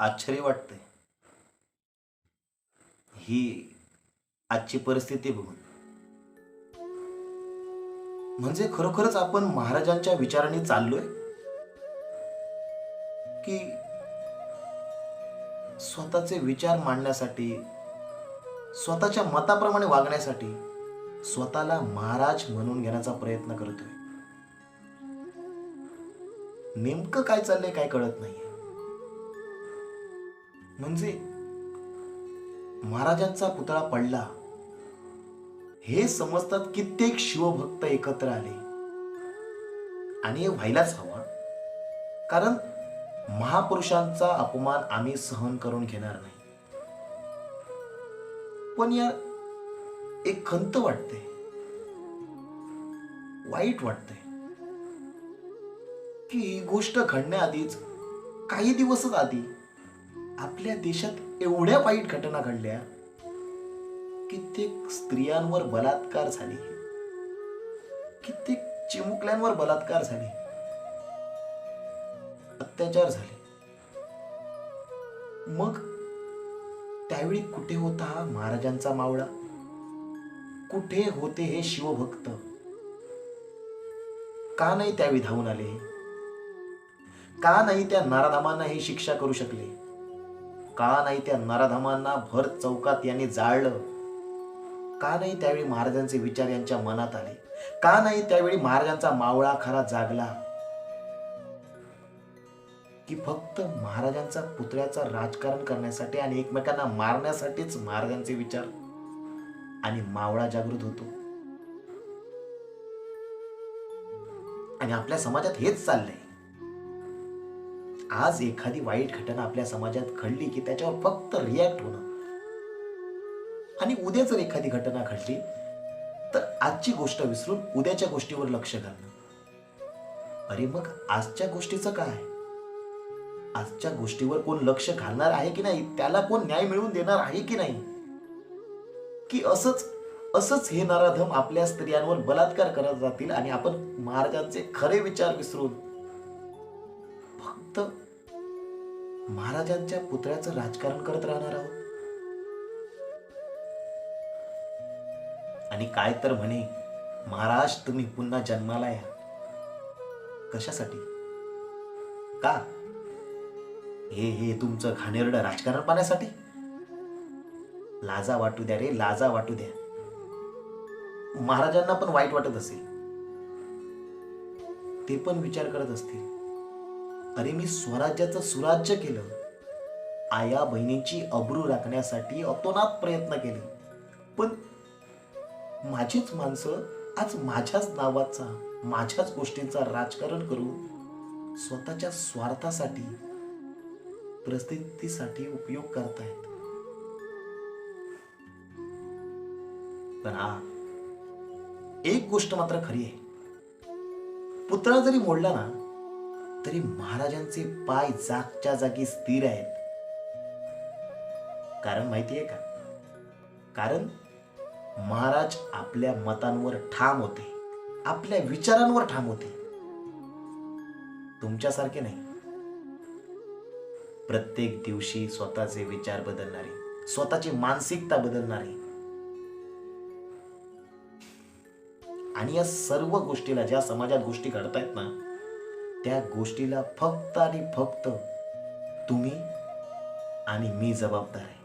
आश्चर्य वाटतंय. ही आजची परिस्थिती बघून. म्हणजे खरोखरच आपण महाराजांच्या विचाराने चाललोय? की स्वतःचे विचार मांडण्यासाठी स्वतःच्या मताप्रमाणे वागण्यासाठी स्वतःला महाराज म्हणून घेण्याचा प्रयत्न करतोय? नेमकं काय चाललंय काय कळत नाहीये. म्हणजे महाराजांचा पुतळा पडला. हे समजतात कित्येक शिवभक्त एकत्र आले. आणि हे व्हायलाच हवा. कारण महापुरुषांचा अपमान आम्ही सहन करून घेणार नाही. पण यार एक खंत वाटते. वाईट वाटते. की ही गोष्ट घडण्याआधीच काही दिवसच आधी आपल्या देशात एवढ्या वाईट घटना घडल्या कित्येक स्त्रियांवर बलात्कार झाले. कित्येक चिमुकल्यांवर बलात्कार झाले. अत्याचार झाले. मग त्यावेळी कुठे होता हा महाराजांचा मावळा? कुठे होते हे शिवभक्त? का नाही त्यावेळी धावून आले? का नाही त्या नाराधामांना ही शिक्षा करू शकले? का नाही त्या नराधमांना भर चौकात यांनी जाळलं. का नाही त्यावेळी महाराजांचे विचार यांच्या मनात आले. का नाही त्यावेळी महाराजांचा मावळा खरा जागला. की फक्त महाराजांचा पुतळ्याचा राजकारण करण्यासाठी आणि एकमेकांना मारण्यासाठीच महाराजांचे विचार आणि मावळा जागृत होतो. आणि आपल्या समाजात हेच चाललंय. आज एखादी वाईट घटना आपल्या समाजात घडली की त्याच्यावर फक्त रिॲक्ट होणं. आणि उद्या जर एखादी घटना घडली तर आजची गोष्ट विसरून उद्याच्या गोष्टीवर लक्ष घालणं. अरे मग आजच्या गोष्टीचं काय? आजच्या गोष्टीवर कोण लक्ष घालणार आहे की नाही? त्याला कोण न्याय मिळवून देणार आहे की नाही? की असंच असंच हे नराधम आपल्या स्त्रियांवर बलात्कार करत जातील आणि आपण महाराजांचे खरे विचार विसरून फक्त महाराजांच्या पुतळ्याचं राजकारण करत राहणार आहोत. आणि काय तर म्हणे महाराज तुम्ही पुन्हा जन्माला या. कशासाठी? का? हे हे तुमचं घाणेरडं राजकारण पाहण्यासाठी? लाजा वाटू द्या रे लाजा वाटू द्या. महाराजांना पण वाईट वाटत असेल. ते पण विचार करत असतील. अरे मी स्वराज्याचं सुराज्य केलं. आया बहिणीची अब्रू राखण्यासाठी अतोनात प्रयत्न केले. पण माझीच माणसं आज माझ्याच नावाचा माझ्याच गोष्टींचा राजकारण करून स्वतःच्या स्वार्थासाठी प्रसिद्धीसाठी उपयोग करतायत. पण हा एक गोष्ट मात्र खरी आहे. पुतळा जरी मोडला ना तरी महाराजांचे पाय जागच्या जागी स्थिर आहेत. कारण माहितीये का? कारण महाराज आपल्या मतांवर ठाम होते. आपल्या विचारांवर ठाम होते. तुमच्यासारखे नाही. प्रत्येक दिवशी स्वतःचे विचार बदलणारे स्वतःची मानसिकता बदलणारे. आणि या सर्व गोष्टीला ज्या समाजात गोष्टी घडतायत ना त्या गोष्टीला फक्त आणि फक्त तुम्ही आणि मी जबाबदार आहे.